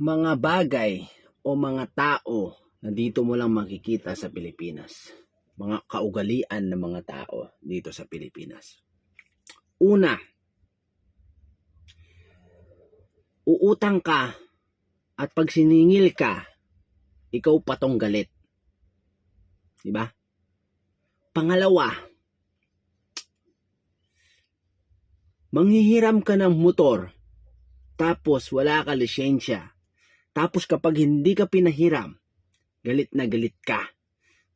mga bagay o mga tao na dito mo lang makikita sa Pilipinas. Mga kaugalian ng mga tao dito sa Pilipinas. Una, uutang ka at pag siningil ka, ikaw patong galit. Diba? Pangalawa, manghihiram ka ng motor tapos wala ka lisensya. Tapos kapag hindi ka pinahiram, galit na galit ka.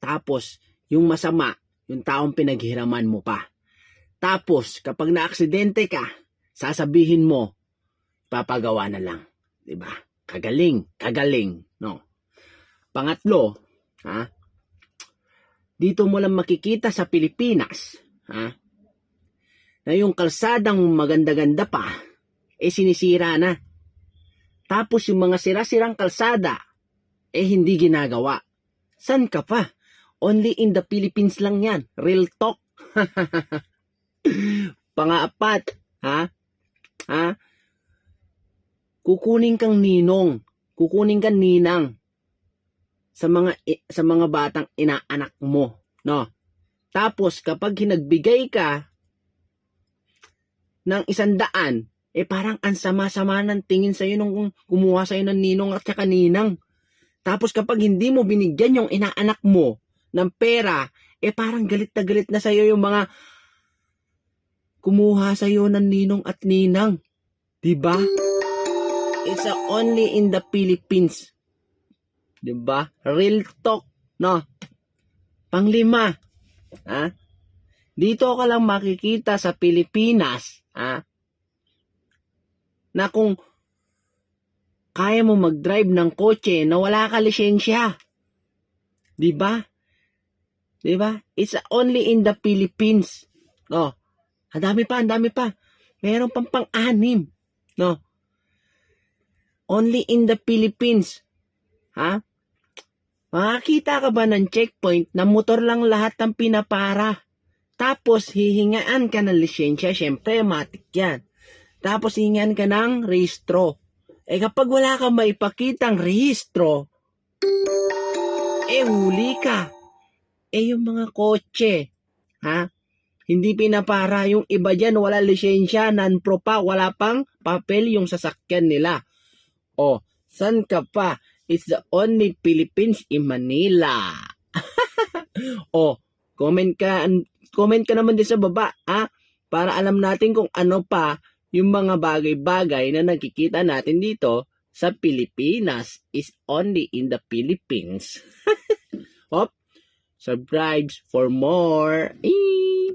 Tapos yung masama, yung taong pinaghiraman mo pa. Tapos kapag naaksidente ka, sasabihin mo, papagawa na lang. 'Di ba? Kagaling, kagaling, no? Pangatlo, ha? Dito mo lang makikita sa Pilipinas, ha? Na yung kalsadang maganda-ganda pa, eh sinisira na. Tapos yung mga sira-sirang kalsada, eh hindi ginagawa. San ka pa? Only in the Philippines lang yan. Real talk. Pang-apat, ha? Ha? Kukunin kang ninong. Kukunin kang ninang sa mga sa mga batang inaanak mo, no? Tapos kapag hinagbigay ka ng isang daan, eh parang ang sama-sama ng tingin sa'yo nung kumuha sa'yo ng ninong at saka ninang. Tapos kapag hindi mo binigyan yung inaanak mo ng pera, eh parang galit na galit na sa'yo yung mga kumuha sa'yo ng ninong at ninang. Diba? It's a only in the Philippines. Diba? Real talk, no? Panglima, ha? Dito ka lang makikita sa Pilipinas, ha? Na kung kaya mo mag-drive ng kotse na wala ka lisensya. 'Di ba? 'Di ba? It's only in the Philippines. No. Ang dami pa, ang dami pa. Meron pang pang-anim. No. Only in the Philippines. Ha? Makakita ka ba ng checkpoint na motor lang lahat ng pinapara? Tapos hihingaan ka ng lisensya, syempre matik yan. Tapos hihingaan ka ng rehistro. Eh kapag wala kang maipakitang rehistro, eh huli ka. Eh yung mga kotse, ha? Hindi pinapara yung iba dyan, wala lisensya, non-pro pa, wala pang papel yung sasakyan nila. O, san ka pa? It's the only Philippines in Manila. o, comment ka, comment ka naman din sa baba, ha? Para alam natin kung ano pa yung mga bagay-bagay na nakikita natin dito sa Pilipinas is only in the Philippines. Hop, subscribe for more. Eh.